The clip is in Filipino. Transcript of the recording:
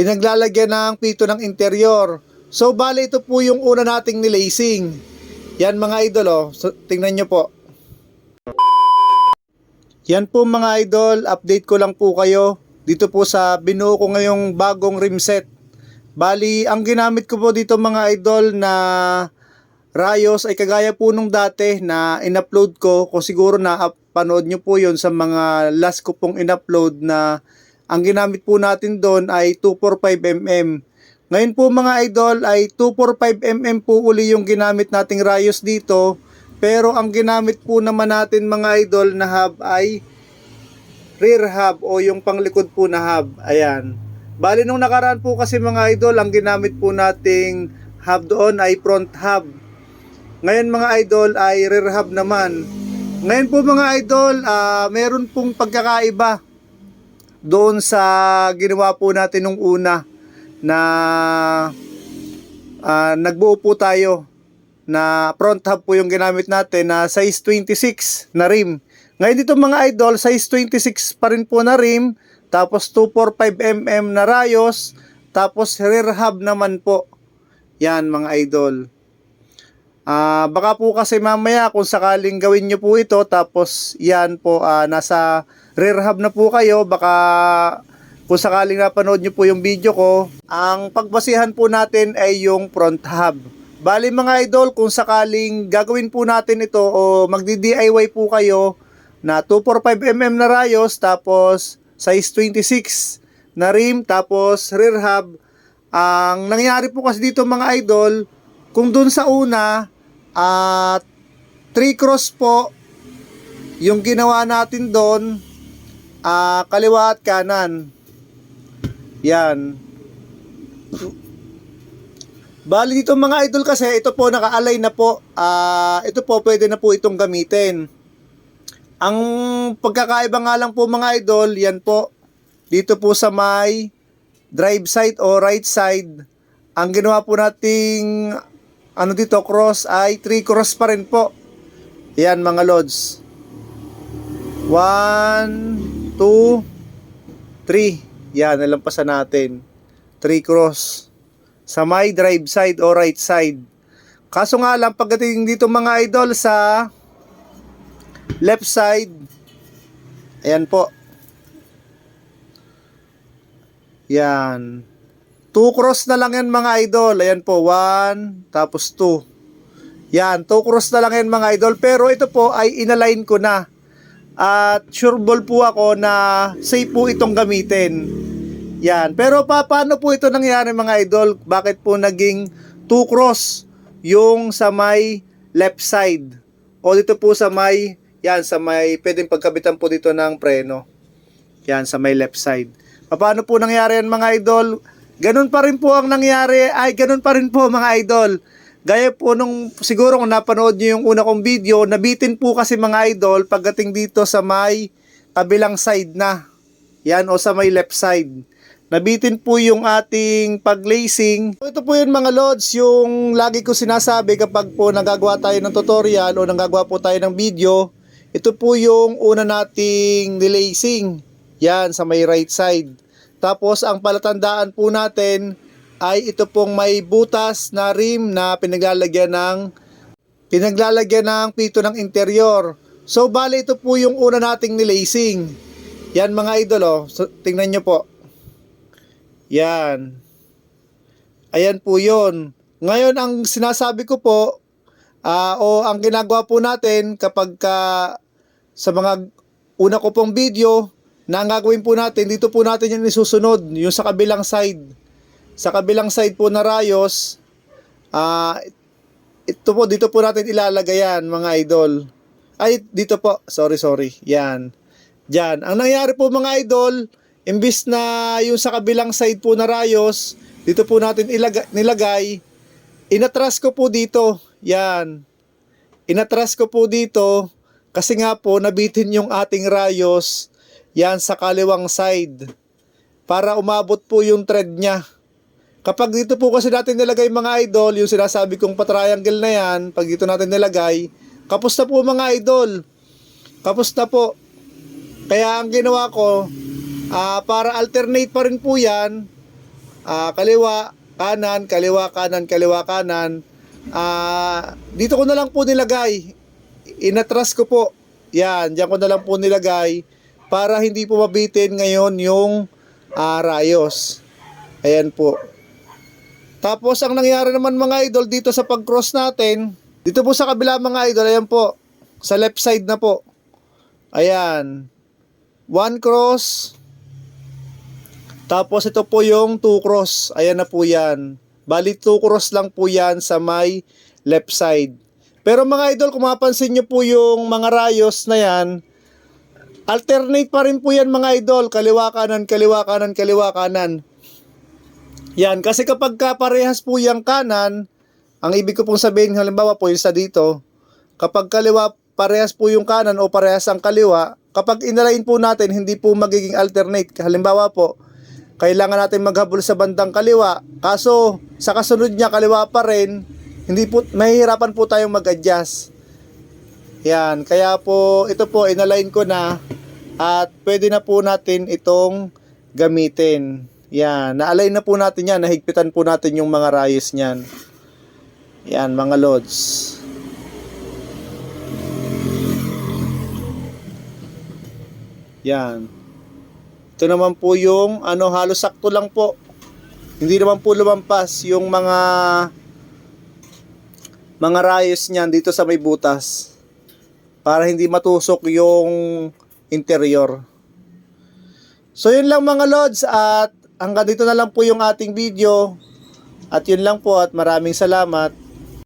pinaglalagyan ng pito ng interior. So, bale ito po yung una nating nilacing. Yan mga idol, oh. So, tingnan nyo po. Yan po mga idol, update ko lang po kayo dito po sa binuo ko ngayong bagong rim set. Bali, ang ginamit ko po dito mga idol na Rayos ay kagaya po nung dati na in-upload ko kung siguro na panood nyo po yon sa mga last ko pong in-upload na ang ginamit po natin doon ay 245mm. Ngayon po mga idol ay 245mm po uli yung ginamit nating Rayos dito pero ang ginamit po naman natin mga idol na hub ay rear hub o yung panglikod po na hub. Ayan. Bali nung nakaraan po kasi mga idol, ang ginamit po nating hub doon ay front hub. Ngayon mga idol ay rear hub naman. Ngayon po mga idol, ah, meron pong pagkakaiba doon sa ginawa po natin nung una na ah, nagbuo po tayo na front hub po yung ginamit natin na size 26 na rim. Ngayon dito mga idol, size 26 pa rin po na rim, tapos 245mm na rayos, tapos rear hub naman po. Yan mga idol. Ah, baka po kasi mamaya kung sakaling gawin nyo po ito tapos yan po ah, nasa rear hub na po kayo, baka kung sakaling napanood nyo po yung video ko, ang pagbasihan po natin ay yung front hub. Bali mga idol, kung sakaling gagawin po natin ito o magdi-DIY po kayo na 245mm na rayos tapos size 26 na rim tapos rear hub, ang nangyari po kasi dito mga idol, kung dun sa una, at 3 cross po yung ginawa natin doon, ah, kaliwa at kanan. Yan. Bali dito mga idol kasi ito po naka-align na po. Ah, ito po pwede na po itong gamitin. Ang pagkakaiba nga lang po mga idol, yan po. Dito po sa may drive side o right side, ang ginawa po nating ano dito cross ay 3 cross pa rin po. Yan mga lods. 1 2 3. Yan, nalampasan natin. 3 cross sa may drive side o right side. Kaso nga lang pagdating dito mga idol sa left side, ayan po. Yan. 2 cross na lang yan mga idol. Ayan po, 1, tapos 2. Yan, 2 cross na lang yan mga idol. Pero ito po ay inalign ko na. At sure po ako na safe po itong gamitin. Yan. Pero pa, paano po ito nangyari mga idol? Bakit po naging 2 cross yung sa may left side? O dito po sa may, yan, sa may, pwedeng pagkabitan po dito ng preno. Yan, sa may left side. Paano po nangyari yan mga idol? Ganun pa rin po ang nangyari. Ay, ganun pa rin po mga idol. Gaya po nung siguro kung napanood nyo yung una kong video, nabitin po kasi mga idol pagdating dito sa may kabilang side na. Yan o sa may left side. Nabitin po yung ating paglacing. Ito po yun mga lods, yung lagi ko sinasabi kapag po nagagawa tayo ng tutorial o nagagawa po tayo ng video, ito po yung una nating nilacing. Yan, sa may right side. Tapos ang palatandaan po natin ay ito pong may butas na rim na pinaglalagyan ng pinaglalagyan ng pito ng interior. So bali ito po yung una nating nilacing. Yan mga idol oh. So, tingnan nyo po. Yan. Ayan po yon. Ngayon ang sinasabi ko po ah, o ang ginagawa po natin kapag ka sa mga una ko pong video na ang gagawin po natin, dito po natin yung isusunod, yung sa kabilang side. Sa kabilang side po na rayos, ah ito po, dito po natin ilalagay yan, mga idol. Ay, dito po, sorry, sorry, yan. Diyan. Ang nangyari po mga idol, imbis na yung sa kabilang side po na rayos, dito po natin ilagay, nilagay, inatras ko po dito, yan. Inatras ko po dito, kasi nga po, nabitin yung ating rayos, yan sa kaliwang side para umabot po yung thread niya. Kapag dito po kasi natin nilagay mga idol, yung sinasabi kong patriangle na yan, pag dito natin nilagay, kapos na po mga idol. Kapos na po. Kaya ang ginawa ko, ah, para alternate pa rin po yan, ah, kaliwa, kanan, kaliwa, kanan, kaliwa, kanan. Ah, dito ko na lang po nilagay. Inatras ko po. Yan, diyan ko na lang po nilagay para hindi po mabitin ngayon yung ah, rayos. Ayan po. Tapos ang nangyari naman mga idol dito sa pag-cross natin, dito po sa kabila mga idol, ayan po, sa left side na po. Ayan. One cross. Tapos ito po yung two cross. Ayan na po yan. Bali two cross lang po yan sa may left side. Pero mga idol, kung mapansin nyo po yung mga rayos na yan, alternate pa rin po yan mga idol. Kaliwa kanan, kaliwa kanan, kaliwa kanan. Yan, kasi kapag ka parehas po yung kanan, ang ibig ko pong sabihin, halimbawa po yung sa dito, kapag kaliwa parehas po yung kanan o parehas ang kaliwa, kapag inalain po natin, hindi po magiging alternate. Halimbawa po, kailangan natin maghabol sa bandang kaliwa, kaso sa kasunod niya kaliwa pa rin, hindi po, mahihirapan po tayong mag-adjust. Yan, kaya po, ito po, inalign ko na at pwede na po natin itong gamitin. Yan, na-align na po natin yan, nahigpitan po natin yung mga rayos niyan. Yan, mga lods. Yan. Ito naman po yung ano halos sakto lang po. Hindi naman po lumampas yung mga mga rayos niyan dito sa may butas para hindi matusok yung interior. So yun lang mga lods at hanggang dito na lang po yung ating video. At yun lang po at maraming salamat.